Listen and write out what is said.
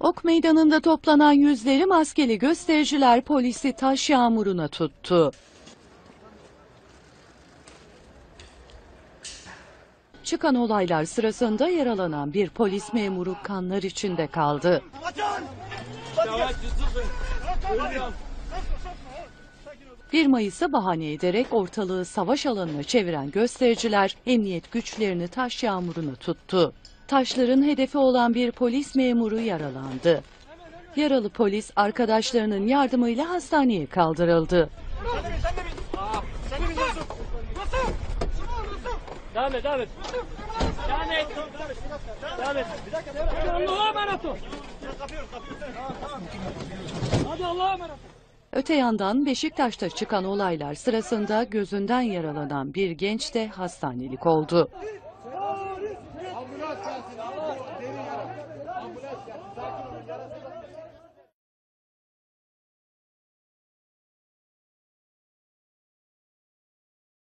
Ok meydanında toplanan yüzleri maskeli göstericiler polisi taş yağmuruna tuttu. Çıkan olaylar sırasında yaralanan bir polis memuru kanlar içinde kaldı. 1 Mayıs'ı bahane ederek ortalığı savaş alanına çeviren göstericiler emniyet güçlerini taş yağmuruna tuttu. Taşların hedefi olan bir polis memuru yaralandı. Yaralı polis arkadaşlarının yardımıyla hastaneye kaldırıldı. Öte yandan Beşiktaş'ta çıkan olaylar sırasında gözünden yaralanan bir genç de hastanelik oldu. Ambulans gelsin. Ambulans. Derin yara. Ambulans gelsin. Sakin olun. Yarası var.